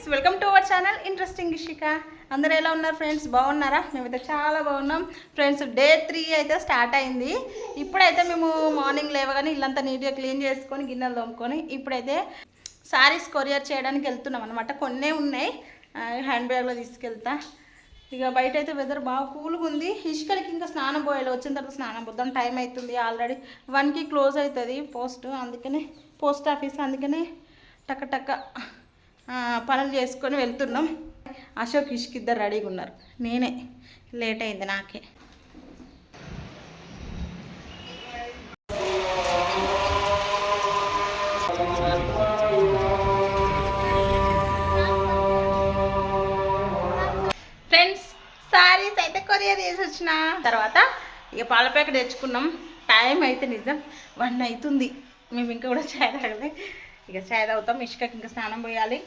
Friends welcome to our channel. Interesting Ishika. అందరూ ఎలా ఉన్నారు ఫ్రెండ్స్? బాగున్నారా? మేమైతే చాలా బాగున్నాం. ఫ్రెండ్స్ డే త్రీ అయితే స్టార్ట్ అయింది. ఇప్పుడైతే మేము మార్నింగ్ లేవగానే ఇల్లంతా నీట్గా క్లీన్ చేసుకొని గిన్నెలు తోముకొని ఇప్పుడైతే శారీస్ కొరియర్ చేయడానికి వెళ్తున్నాం అనమాట కొన్నే ఉన్నాయి. హ్యాండ్ బ్యాగ్లో తీసుకెళ్తా. ఇక బయట అయితే వెదర్ బాగా కూల్గా ఉంది. ఇసుకలకి ఇంకా స్నానం పోయాలి. వచ్చిన తర్వాత స్నానం పోద్దాం టైం అవుతుంది ఆల్రెడీ. వన్కి క్లోజ్ అవుతుంది పోస్ట్. అందుకనే పోస్ట్ ఆఫీస్. అందుకనే టక్క టక్క పనులు చేసుకొని వెళ్తున్నాం. అశోక్ ఇష్కి ఇద్దరు రెడీగా ఉన్నారు. నేనే. లేట్ అయింది నాకే. ఫ్రెండ్స్ సారీస్ అయితే కొరియర్ చేసి వచ్చిన. తర్వాత ఇక పాల ప్యాకెట్ తెచ్చుకున్నాం. టైం అయితే నిజం వన్ అవుతుంది. మేము ఇంకా కూడా చాయ్ తాగలే. ఇక చాయ్ తాగుతాం. ఇష్కకి ఇంకా స్నానం పోయాలి.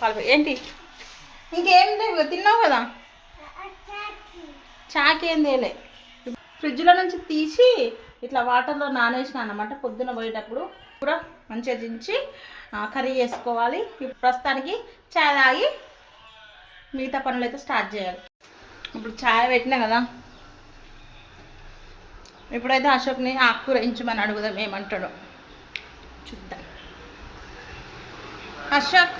పాల ఏంటి? ఇంకేం లేవు తిన్నావు కదా? చాకేం తేలే. ఫ్రిడ్జ్లో నుంచి తీసి ఇట్లా వాటర్లో నానేసిన అన్నమాట. పొద్దున పోయేటప్పుడు కూడా మంచిగా దించి కర్రీ చేసుకోవాలి. ఇప్పుడు ప్రస్తుతానికి చాయ్ తాగి మిగతా పనులు అయితే స్టార్ట్ చేయాలి. ఇప్పుడు చాయ్ పెట్టినా కదా? ఇప్పుడైతే అశోక్ని ఆకుకూర ఇంచమని అడుగుదాం ఏమంటాడో. చూద్దాం. అశోక్.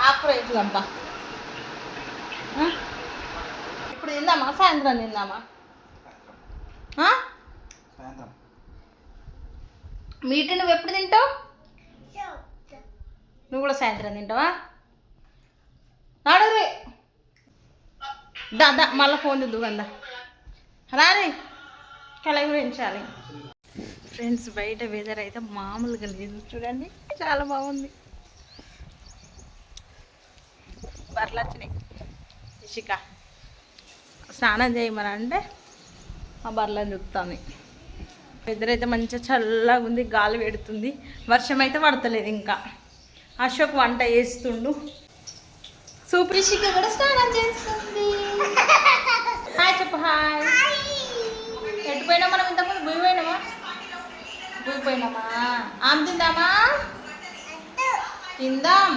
ఆకుకూర వేయించుదాంపా ఆ? ఇప్పుడు తిందామా? సాయంత్రం తిందామా? మీటి నువ్వు ఎప్పుడు తింటావు? నువ్వు కూడా సాయంత్రం తింటావా? నాడు దా మళ్ళీ ఫోన్ దిద్దు కందా రాని కళ గురించాలి ఫ్రెండ్స్ బయట వెదర్ అయితే మామూలుగా లేదు. చూడండి చాలా బాగుంది. బర్రెలు వచ్చినాయి. ఇషిక స్నానం చేయమని అంటే ఆ బర్రెలను చూస్తాను వెదర్ అయితే మంచిగా చల్లగా ఉంది గాలి పెడుతుంది. వర్షం అయితే పడతలేదు ఇంకా. అశోక్ వంట చేస్తుండు. సూపర్ ఇషిక కూడా స్నానం చేస్తుంది. హాయ్ చెప్పు హాయ్ భూమి పోయినామా? ఆమె తిందామా? తిందాం.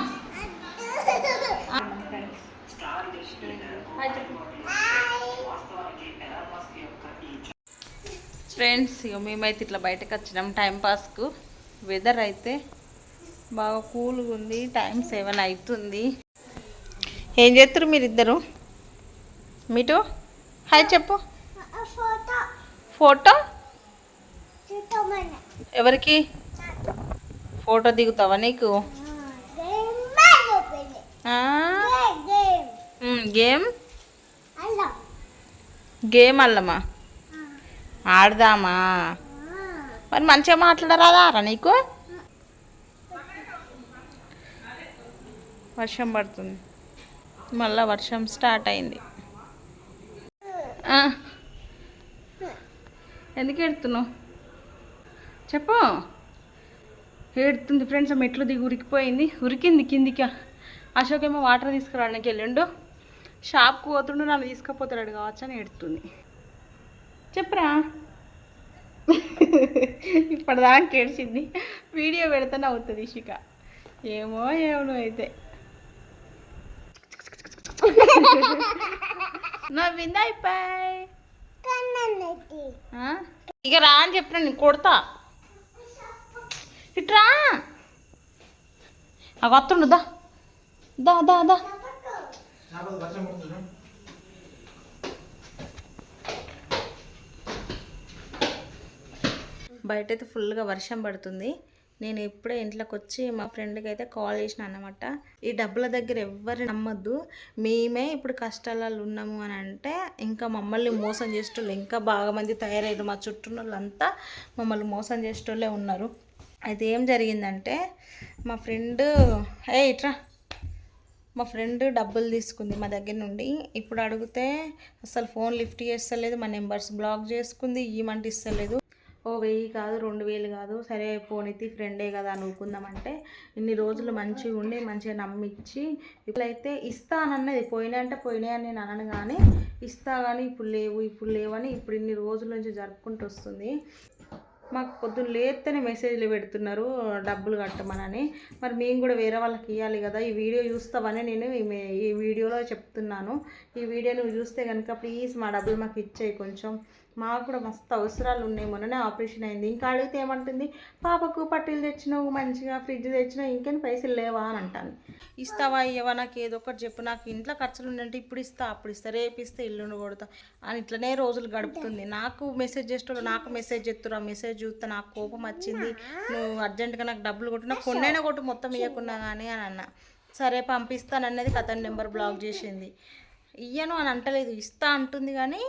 ఫ్రెండ్స్ ఇక మేమైతే ఇట్లా బయటకు వచ్చినాం టైం పాస్కు. వెదర్ అయితే బాగా కూల్గా ఉంది టైం సెవెన్ అవుతుంది ఏం చేస్తారు మీరిద్దరు? మీటు హాయ్ చెప్పు. ఫోటో? ఎవరికి? ఫోటో దిగుతావా నీకు? గేమ్? గేమ్ అల్లమా? ఆడదామా? మరి మంచిగా మాట్లాడరాదా నీకు? వర్షం పడుతుంది. మళ్ళా వర్షం స్టార్ట్ అయింది. ఎందుకు ఎడుతున్నావు చెప్పు. ఏడుతుంది ఫ్రెండ్స్ ఆ మెట్లు దిగి ఉరికిపోయింది. ఉరికింది కిందికి. అశోక్ ఏమో వాటర్ తీసుకురావడానికి వెళ్ళిండు. షాప్కి పోతుండు నన్ను తీసుకుపోతాడు కావచ్చు అని ఎడుతుంది చెప్పరా. ఇప్పటిదాకా ఏడ్చింది. వీడియో పెడితేనే అవుతుంది ఇషిక. ఏమో ఏమో అయితే. నవ్విందా అయిపోయి ఇక రా అని చెప్పిన నేను కొడతా. ఇట్రా. ఆ వస్తుండు దా. దా దా దా. బయటైతే బయట అయితే ఫుల్గా వర్షం పడుతుంది. నేను ఇప్పుడే ఇంట్లోకి వచ్చి మా ఫ్రెండ్కి అయితే కాల్ చేసిన అన్నమాట. ఈ డబ్బుల దగ్గర ఎవ్వరు నమ్మద్దు. మేమే ఇప్పుడు కష్టాలలో ఉన్నాము అని అంటే ఇంకా మమ్మల్ని మోసం చేసేటోళ్ళు ఇంకా బాగా మంది తయారయ్యారు మా చుట్టూ వాళ్ళంతా మమ్మల్ని మోసం చేసేటోళ్ళే ఉన్నారు. అయితే ఏం జరిగిందంటే మా ఫ్రెండ్ ఏ ఇట్రా. మా ఫ్రెండ్ డబ్బులు తీసుకుంది మా దగ్గర నుండి. ఇప్పుడు అడిగితే అసలు ఫోన్ లిఫ్ట్ చేస్తలేదు మా నెంబర్స్ బ్లాక్ చేసుకుంది ఇవ్వమంటే ఇస్తలేదు. ఓ వెయ్యి కాదు రెండు వేలు కాదు సరే పోనీతి ఫ్రెండే కదా అనుకుందామంటే ఇన్ని రోజులు మంచిగా ఉండి మంచిగా నమ్మిచ్చి ఇప్పుడైతే ఇస్తానన్నది. పోయినా అంటే పోయినాయి అని నేను అనను కానీ ఇస్తా కానీ ఇప్పుడు లేవు ఇప్పుడు లేవని ఇప్పుడు ఇన్ని రోజుల నుంచి జరుపుకుంటూ వస్తుంది. మాకు పొద్దున్న లేస్తేనే మెసేజ్లు పెడుతున్నారు డబ్బులు కట్టమనని. మరి మేము కూడా వేరే వాళ్ళకి ఇవ్వాలి కదా ఈ వీడియో చూస్తామని నేను ఈ మే- ఈ వీడియోలో చెప్తున్నాను. ఈ వీడియో నువ్వు చూస్తే కనుక ప్లీజ్ మా డబ్బులు మాకు ఇచ్చేయి కొంచెం. మాకు కూడా మస్తు అవసరాలు ఉన్నాయి మొన్ననే ఆపరేషన్ అయింది. ఇంకా అడిగితే ఏమంటుంది పాపకు పట్టీలు తెచ్చినావు మంచిగా ఫ్రిడ్జ్ తెచ్చినావు ఇంకేం పైసలు లేవా? అని అంటాను ఇస్తావా ఇవ్వవా నాకు ఏదో ఒకటి చెప్పు నాకు ఇంట్లో ఖర్చులు ఉండంటే ఇప్పుడు ఇస్తా అప్పుడు ఇస్తా రేపు ఇస్తే ఇల్లు కొడతా. అని ఇట్లనే రోజులు గడుపుతుంది. నాకు మెసేజ్ చేసేటోళ్ళు నాకు మెసేజ్ చేస్తున్నారు ఆ మెసేజ్ చూస్తే నాకు కోపం వచ్చింది. నువ్వు అర్జెంటుగా నాకు డబ్బులు కొట్టు నాకు కొన్నైనా కొట్టు మొత్తం ఇవ్వకున్నా కానీ అని అన్న. సరే పంపిస్తానన్నది కథ నెంబర్ బ్లాక్ చేసింది. ఇయ్యను అని అంటలేదు. ఇస్తా అంటుంది కానీ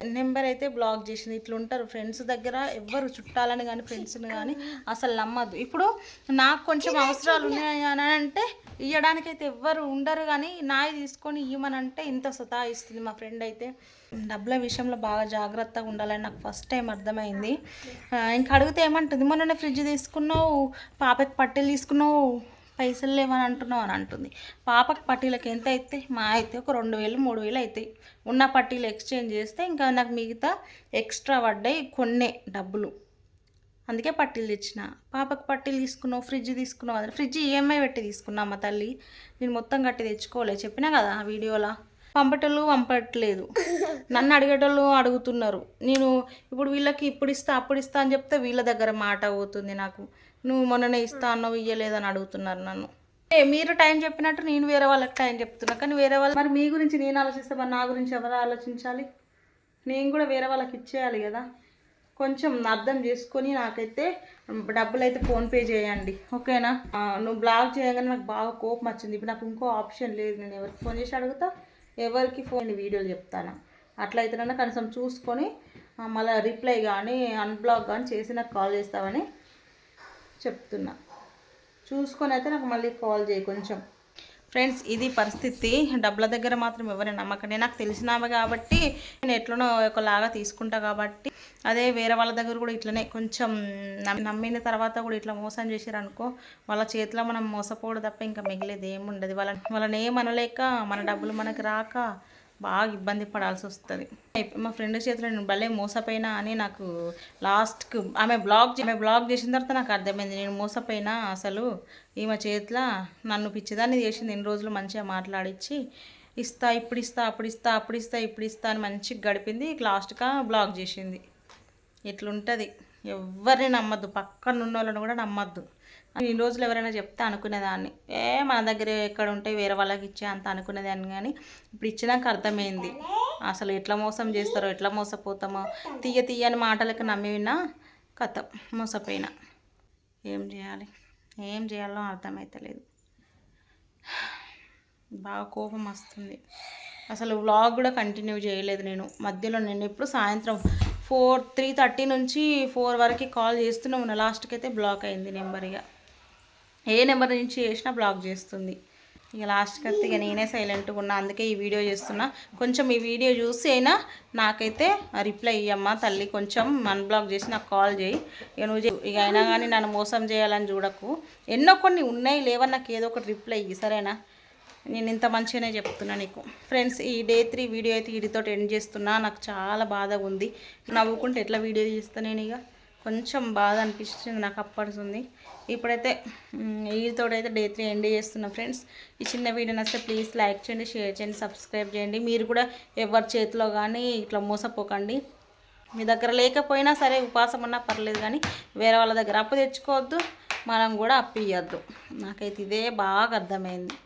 నెంబర్ అయితే బ్లాక్ చేసింది. ఇట్లా ఉంటారు ఫ్రెండ్స్ దగ్గర ఎవ్వరు చుట్టాలని కానీ ఫ్రెండ్స్ని కానీ అసలు నమ్మద్దు ఇప్పుడు నాకు కొంచెం అవసరాలు ఉన్నాయి అని అంటే ఇవ్వడానికైతే ఎవ్వరు ఉండరు కానీ నాయి తీసుకొని ఇవ్వమనంటే ఇంత సతాయిస్తుంది మా ఫ్రెండ్ అయితే. డబ్బుల విషయంలో బాగా జాగ్రత్తగా ఉండాలని నాకు ఫస్ట్ టైం అర్థమైంది. ఇంకా అడిగితే ఏమంటుంది? మొన్న ఫ్రిడ్జ్ తీసుకున్నావు పాపకి పట్టెలు తీసుకున్నావు పైసలు లేవని అంటున్నావు అని అంటుంది. పాపకి పట్టీలకు ఎంత అయితే మా అయితే ఒక రెండు వేలు మూడు వేలు అవుతాయి ఉన్న పట్టీలు ఎక్స్చేంజ్ చేస్తే ఇంకా నాకు మిగతా ఎక్స్ట్రా పడ్డాయి కొన్నే డబ్బులు. అందుకే పట్టీలు తెచ్చిన. పాపకు పట్టీలు తీసుకున్నావు ఫ్రిడ్జ్ తీసుకున్నావు అది ఫ్రిడ్జ్ ఈఎంఐ పెట్టి తీసుకున్నా మా తల్లి. నేను మొత్తం కట్టి తెచ్చుకోలే. చెప్పినా కదా ఆ వీడియోలో. పంపటోళ్ళు పంపట్లేదు. నన్ను అడిగేటోళ్ళు అడుగుతున్నారు. నేను ఇప్పుడు వీళ్ళకి ఇప్పుడు ఇస్తా అప్పుడు ఇస్తా అని చెప్తే వీళ్ళ దగ్గర మాట అవుతుంది నాకు. నువ్వు మొన్ననే ఇస్తా అన్నావు ఇయ్యలేదని అడుగుతున్నారు నన్ను. ఏ మీరు టైం చెప్పినట్టు నేను వేరే వాళ్ళకి టైం చెప్తున్నా కానీ వేరే వాళ్ళు మరి మీ గురించి నేను ఆలోచిస్తే మరి నా గురించి ఎవరు ఆలోచించాలి? నేను కూడా వేరే వాళ్ళకి ఇచ్చేయాలి కదా. కొంచెం అర్థం చేసుకొని నాకైతే డబ్బులు అయితే ఫోన్పే చేయండి ఓకేనా? నువ్వు బ్లాక్ చేయగానే నాకు బాగా కోపం వచ్చింది. ఇప్పుడు నాకు ఇంకో ఆప్షన్ లేదు నేను ఎవరికి ఫోన్ చేసి అడుగుతా ఎవరికి ఫోన్ వీడియోలు చెప్తాను? అట్లయితేనన్నా కనీసం చూసుకొని మళ్ళీ రిప్లై కానీ అన్బ్లాక్ కానీ చేసి నాకు కాల్ చేస్తావని చెప్తున్నా. చూసుకొని అయితే నాకు మళ్ళీ కాల్ చేయి కొంచెం. ఫ్రెండ్స్ ఇది పరిస్థితి. డబ్బుల దగ్గర మాత్రం ఎవరైనా నమ్మకండి నాకు తెలిసినామే కాబట్టి నేను ఎట్లనో ఒకలాగా తీసుకుంటా కాబట్టి. అదే వేరే వాళ్ళ దగ్గర కూడా ఇట్లనే కొంచెం నమ్మిన తర్వాత కూడా ఇట్లా మోసం చేశారనుకో వాళ్ళ చేతిలో మనం మోసపోవడం తప్ప ఇంకా మిగిలేదు ఏముండదు వాళ్ళ వాళ్ళని ఏమనలేక మన డబ్బులు మనకి రాక బాగా ఇబ్బంది పడాల్సి వస్తుంది. మా ఫ్రెండ్ చేతిలో నేను భలే మోసపోయినా అని నాకు లాస్ట్కు ఆమె బ్లాక్ చే- ఆమె బ్లాగ్ చేసిన తర్వాత నాకు అర్థమైంది. నేను మోసపోయినా అసలు ఈమె చేతిలో నన్ను పిచ్చిదాన్ని చేసింది. ఎన్ని రోజులు మంచిగా మాట్లాడించి ఇస్తా ఇప్పుడు ఇస్తా అప్పుడు ఇస్తా అప్పుడు ఇస్తా ఇప్పుడు ఇస్తా అని మంచిగా గడిపింది. లాస్ట్గా బ్లాగ్ చేసింది. ఇట్లుంటుంది ఎవరిని నమ్మద్దు. పక్కన ఉన్న వాళ్ళని కూడా నమ్మద్దు. ఈ రోజులు ఎవరైనా చెప్తే అనుకునేదాన్ని. ఏ మన దగ్గర ఎక్కడ ఉంటే వేరే వాళ్ళకి ఇచ్చే అంత అనుకునేదాన్ని కానీ ఇప్పుడు ఇచ్చినాక అర్థమైంది. అసలు ఎట్లా మోసం చేస్తారో ఎట్లా మోసపోతామో. తీయ తీయని మాటలకు నమ్మి విన్నా కథ మోసపోయినా. ఏం చేయాలి? ఏం చేయాలో అర్థమవుతలేదు బాగా కోపం వస్తుంది. అసలు వ్లాగ్ కూడా కంటిన్యూ చేయలేదు నేను. మధ్యలో నేను ఎప్పుడు సాయంత్రం ఫోర్ త్రీ థర్టీ నుంచి ఫోర్ వరకు కాల్ చేస్తూనే ఉన్నా. లాస్ట్కి అయితే బ్లాక్ అయింది నెంబర్ ఇక ఏ నెంబర్ నుంచి చేసినా బ్లాక్ చేస్తుంది. ఇక లాస్ట్కి అయితే ఇక నేనే సైలెంట్గా ఉన్నా అందుకే ఈ వీడియో చేస్తున్నా. కొంచెం ఈ వీడియో చూసి అయినా నాకైతే రిప్లై ఇయ్యమ్మా తల్లి కొంచెం అన్బ్లాక్ చేసి నాకు కాల్ చేయి. ఇక నువ్వు ఇక అయినా కానీ నన్ను మోసం చేయాలని చూడకు. ఎన్నో కొన్ని ఉన్నాయి లేవని నాకు ఏదో ఒకటి రిప్లై ఇయ్యి సరేనా? నేను ఇంత మంచిగానే చెప్తున్నా నీకు. ఫ్రెండ్స్ ఈ డే త్రీ వీడియో అయితే వీడితో ఎండ్ చేస్తున్నా. నాకు చాలా బాధగా ఉంది. నవ్వుకుంటే ఎట్లా వీడియో చేస్తా నేను ఇక? కొంచెం బాధ అనిపిస్తుంది నాకు అప్పడుతుంది ఇప్పుడైతే వీటితో డే త్రీ ఎండ్ చేస్తున్నా ఫ్రెండ్స్. ఈ చిన్న వీడియో నచ్చితే ప్లీజ్ లైక్ చేయండి షేర్ చేయండి సబ్స్క్రైబ్ చేయండి. మీరు కూడా ఎవరి చేతిలో కానీ ఇట్లా మోసపోకండి. మీ దగ్గర లేకపోయినా సరే ఉపాసం అన్నా పర్లేదు కానీ వేరే వాళ్ళ దగ్గర అప్పు తెచ్చుకోవద్దు మనం కూడా అప్పు ఇవ్వద్దు నాకైతే ఇదే బాగా అర్థమైంది.